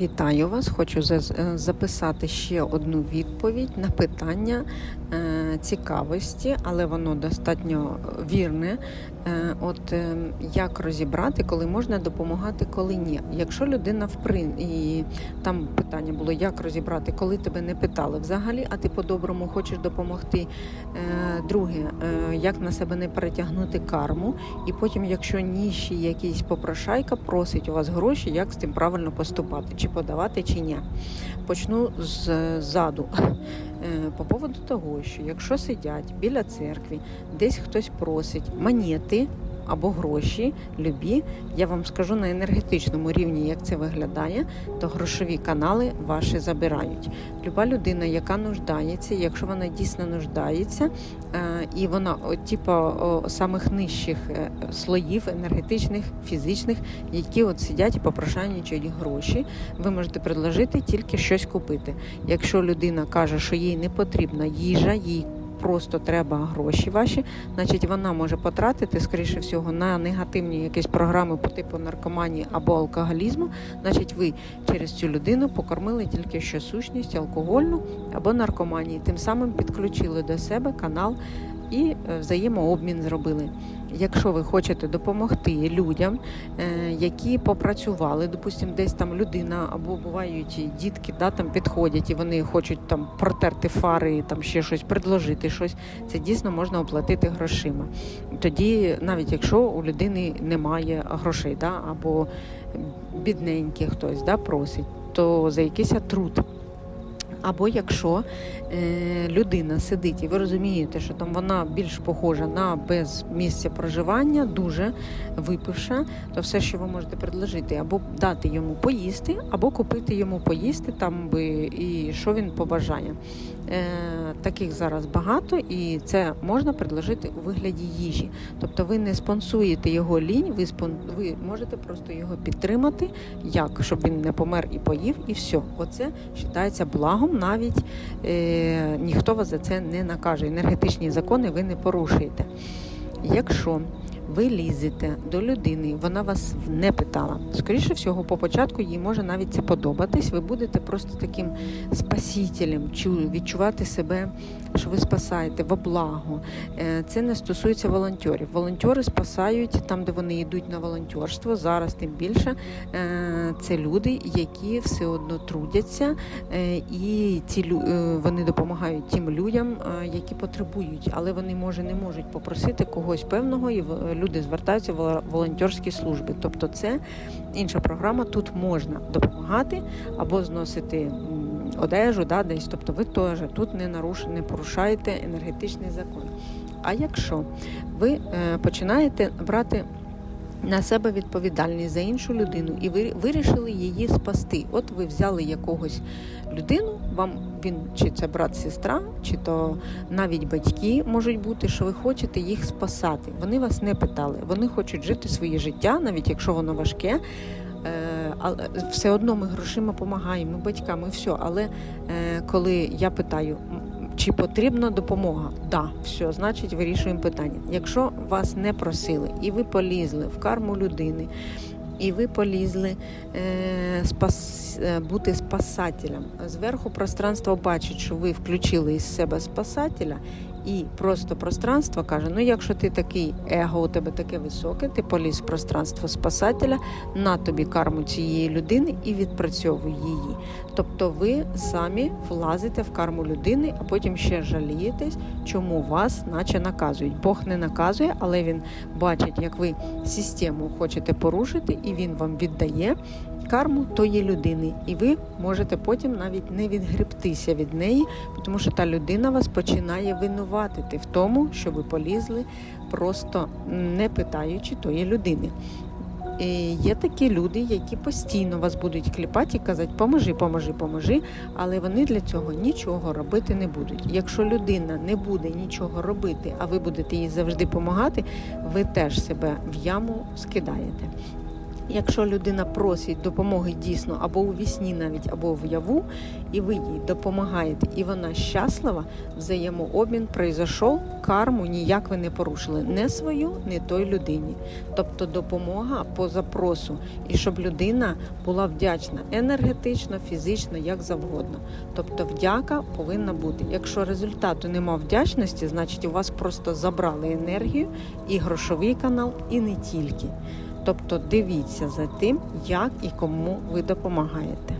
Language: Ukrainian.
Вітаю вас! Хочу за- записати ще одну відповідь на питання е, цікавості, але воно достатньо вірне. Е, От е, як розібрати, коли можна допомагати, коли ні. Якщо людина в прин... і там питання було, як розібрати, коли тебе не питали взагалі, а ти по-доброму хочеш допомогти. Е, Друге, як на себе не перетягнути карму, і потім, якщо ніші якийсь попрошайка просить у вас гроші, як з тим правильно поступати, чи подавати, чи ні. Почну ззаду. По поводу того, що якщо сидять біля церкви, десь хтось просить монети або гроші, любі, я вам скажу на енергетичному рівні, як це виглядає, то грошові канали ваші забирають. Люба людина, яка нуждається, якщо вона дійсно нуждається, е, і вона типу, самих нижчих е, слоїв енергетичних, фізичних, які от сидять і попрошайничають гроші, ви можете предложити тільки щось купити. Якщо людина каже, що їй не потрібна їжа, їй просто треба гроші ваші, значить вона може потратити, скоріше всього, на негативні якісь програми по типу наркоманії або алкоголізму. Значить, ви через цю людину покормили тільки що сущність алкогольну або наркоманії, тим самим підключили до себе канал і е, взаємообмін зробили. Якщо ви хочете допомогти людям, е, які попрацювали, допустимо, десь там людина або бувають дітки, да, там підходять і вони хочуть там протерти фари, там ще щось предложити щось, це дійсно можна оплатити грошима. Тоді, навіть якщо у людини немає грошей, да, або бідненький хтось да, просить, то за якийсь труд. Або якщо е, людина сидить і ви розумієте, що там вона більш похожа на без місця проживання, дуже випивша, то все, що ви можете предложити, або дати йому поїсти, або купити йому поїсти там би і що він побажає. Е, таких зараз багато, і це можна предложити у вигляді їжі. Тобто ви не спонсуєте його лінь, ви спон... ви можете просто його підтримати, як щоб він не помер і поїв, і все. Оце вважається благом. Навіть е, ніхто вас за це не накаже. Енергетичні закони ви не порушуєте. Якщо ви лізете до людини, вона вас не питала. Скоріше всього, по початку їй може навіть це подобатись. Ви будете просто таким спасителем, чу- відчувати себе, що ви спасаєте во благо. Е, Це не стосується волонтерів. Волонтери спасають там, де вони йдуть на волонтерство. Зараз тим більше Е, це люди, які все одно трудяться, е, і ці вони допомагають тим людям, які потребують, але вони може не можуть попросити когось певного, і люди звертаються в волонтерські служби. Тобто, це інша програма. Тут можна допомагати або зносити одежу, да, десь. Тобто, ви теж тут не наруш... не порушаєте енергетичний закон. А якщо ви е, починаєте брати на себе відповідальність за іншу людину і ви вирішили її спасти. От ви взяли якогось людину, вам він чи це брат, сестра, чи то навіть батьки можуть бути, що ви хочете їх спасати. Вони вас не питали. Вони хочуть жити своє життя, навіть якщо воно важке. Е, Але все одно ми грошима допомагаємо, ми батьками, все. Але е, коли я питаю, чи потрібна допомога? Да, все, значить вирішуємо питання. Якщо вас не просили і ви полізли в карму людини, і ви полізли е, спас, е, бути спасателем. Зверху пространство бачить, що ви включили із себе спасателя, і просто пространство каже: ну, якщо ти такий его, у тебе таке високе, ти поліз в пространство спасателя, на тобі карму цієї людини і відпрацьовуй її. Тобто ви самі влазите в карму людини, а потім ще жалієтесь, чому вас наче наказують. Бог не наказує, але він бачить, як ви систему хочете порушити, і він вам віддає карму тої людини. І ви можете потім навіть не відгребтися від неї, тому що та людина вас починає винуватити в тому, що ви полізли, просто не питаючи тої людини. І є такі люди, які постійно вас будуть кліпати і казати, поможи, поможи, поможи, але вони для цього нічого робити не будуть. Якщо людина не буде нічого робити, а ви будете їй завжди допомагати, ви теж себе в яму скидаєте. Якщо людина просить допомоги дійсно або у вісні навіть, або в яву, і ви їй допомагаєте, і вона щаслива, взаємообмін пройшов, карму ніяк ви не порушили, не свою, не той людині. Тобто допомога по запросу, і щоб людина була вдячна енергетично, фізично, як завгодно. Тобто вдяка повинна бути. Якщо результату нема вдячності, значить у вас просто забрали енергію і грошовий канал, і не тільки. Тобто дивіться за тим, як і кому ви допомагаєте.